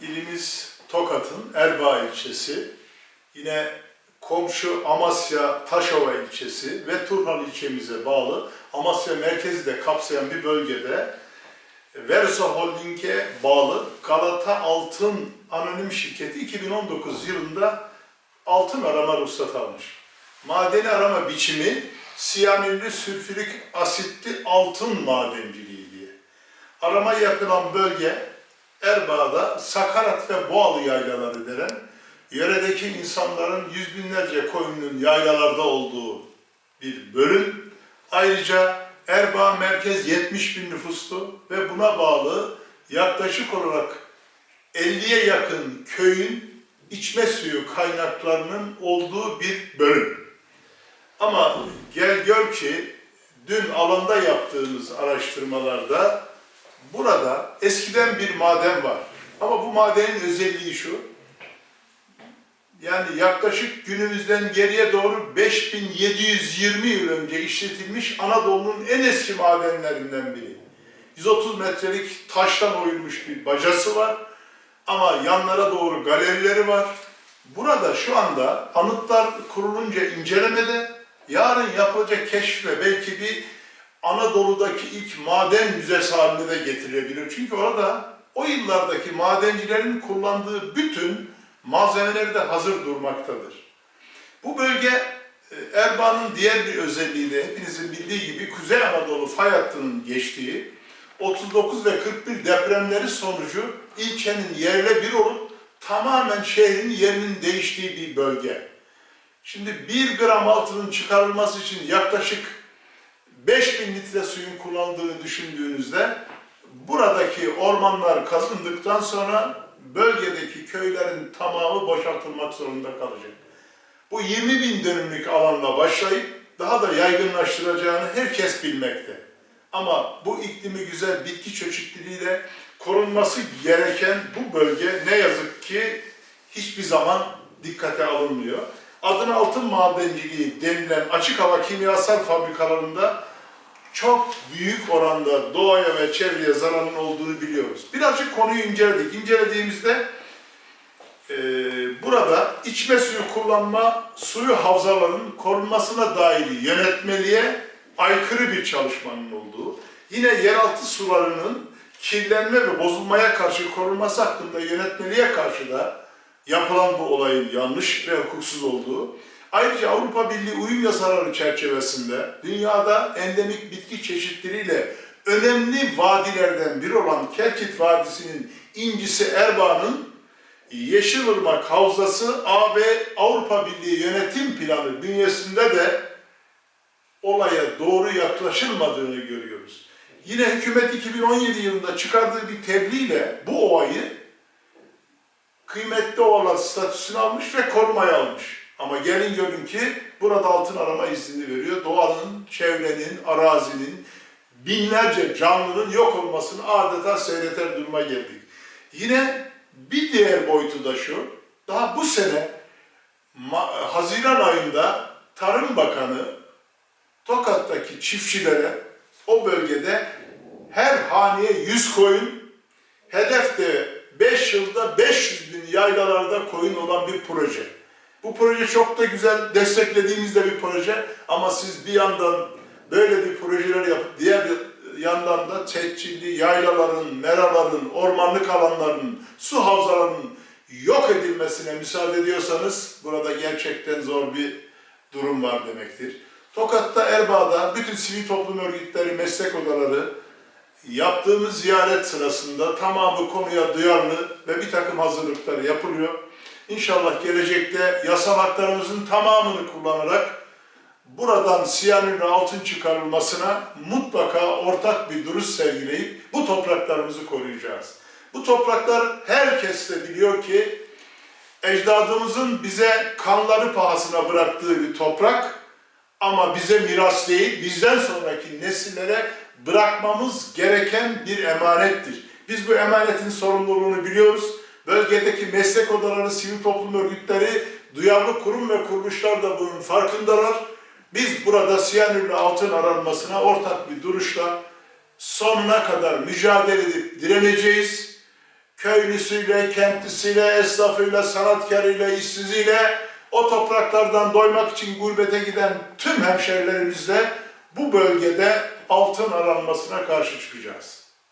ilimiz Tokat'ın Erbaa ilçesi, yine komşu Amasya Taşova ilçesi ve Turhal ilçemize bağlı Amasya merkezi de kapsayan bir bölgede Verso Holding'e bağlı Galata Altın Anonim Şirketi 2019 yılında altın arama ruhsatı almış. Madeni arama biçimi siyanürlü sülfürik asitli altın madenciliği diye. Arama yapılan bölge Erbaa'da Sakarat ve Boğalı yaylaları denen yöredeki insanların yüz binlerce koyunun yaylalarda olduğu bir bölüm. Ayrıca Erbaa merkez 70 bin nüfuslu ve buna bağlı yaklaşık olarak 50'ye yakın köyün içme suyu kaynaklarının olduğu bir bölüm. Ama gel gör ki dün alanda yaptığımız araştırmalarda burada eskiden bir maden var. Ama bu madenin özelliği şu. Yani yaklaşık günümüzden geriye doğru 5720 yıl önce işletilmiş Anadolu'nun en eski madenlerinden biri. 130 metrelik taştan oyulmuş bir bacası var. Ama yanlara doğru galerileri var. Burada şu anda anıtlar kurulunca incelemede, yarın yapılacak keşifle belki bir Anadolu'daki ilk maden müzesi haline de getirebilir. Çünkü orada o yıllardaki madencilerin kullandığı bütün malzemeleri de hazır durmaktadır. Bu bölge e, Erbaa'nın diğer bir özelliği de hepinizin bildiği gibi Kuzey Anadolu fay hattının geçtiği 39 ve 41 depremleri sonucu ilçenin yerle bir olup tamamen şehrin yerinin değiştiği bir bölge. Şimdi 1 gram altının çıkarılması için yaklaşık 5000 litre suyun kullanıldığını düşündüğünüzde buradaki ormanlar kazındıktan sonra bölgedeki köylerin tamamı boşaltılmak zorunda kalacak. Bu 20 bin dönümlük alanla başlayıp daha da yaygınlaştıracağını herkes bilmekte. Ama bu iklimi güzel bitki çeşitliliğiyle korunması gereken bu bölge ne yazık ki hiçbir zaman dikkate alınmıyor. Adına altın madenciliği denilen açık hava kimyasal fabrikalarında çok büyük oranda doğaya ve çevreye zararın olduğunu biliyoruz. Birazcık konuyu inceledik. İncelediğimizde e, burada içme suyu kullanma suyu havzalarının korunmasına dair yönetmeliğe aykırı bir çalışmanın olduğu, yine yeraltı sularının kirlenme ve bozulmaya karşı korunması hakkında yönetmeliğe karşı da yapılan bu olayın yanlış ve hukuksuz olduğu, ayrıca Avrupa Birliği uyum yasaları çerçevesinde dünyada endemik bitki çeşitleriyle önemli vadilerden biri olan Kelkit Vadisi'nin incisi Erbaa'nın Yeşilırmak Havzası AB Avrupa Birliği yönetim planı bünyesinde de olaya doğru yaklaşılmadığını görüyoruz. Yine hükümet 2017 yılında çıkardığı bir tebliğle bu ovayı kıymetli olan statüsünü almış ve korumaya almış. Ama gelin görün ki burada altın arama izni veriyor. Doğanın, çevrenin, arazinin, binlerce canlının yok olmasını adeta seyreter duruma geldik. Yine bir diğer boyutu da şu, daha bu sene Haziran ayında Tarım Bakanı Tokat'taki çiftçilere o bölgede her haneye 100 koyun, hedefte 5 yılda 500 bin yaylalarda koyun olan bir proje. Bu proje çok da güzel, desteklediğimiz de bir proje ama siz bir yandan böyle bir projeler yapıp diğer yandan da çetçilli yaylaların, meraların, ormanlık alanların, su havzalarının yok edilmesine müsaade ediyorsanız burada gerçekten zor bir durum var demektir. Tokat'ta, Erbaa'da bütün sivil toplum örgütleri, meslek odaları yaptığımız ziyaret sırasında tamamı konuya duyarlı ve bir takım hazırlıklar yapılıyor. İnşallah gelecekte yasal tamamını kullanarak buradan siyanürle altın çıkarılmasına mutlaka ortak bir duruş sergileyip bu topraklarımızı koruyacağız. Bu topraklar herkes de biliyor ki ecdadımızın bize kanları pahasına bıraktığı bir toprak ama bize miras değil, bizden sonraki nesillere bırakmamız gereken bir emanettir. Biz bu emanetin sorumluluğunu biliyoruz. Bölgedeki meslek odaları, sivil toplum örgütleri, duyarlı kurum ve kuruluşlar da bunun farkındalar. Biz burada siyanürlü altın aranmasına ortak bir duruşla sonuna kadar mücadele edip direneceğiz. köylüsüyle, kentlisiyle, esnafıyla, sanatkarıyla, işsiziyle o topraklardan doymak için gurbete giden tüm hemşerilerimizle bu bölgede altın aranmasına karşı çıkacağız.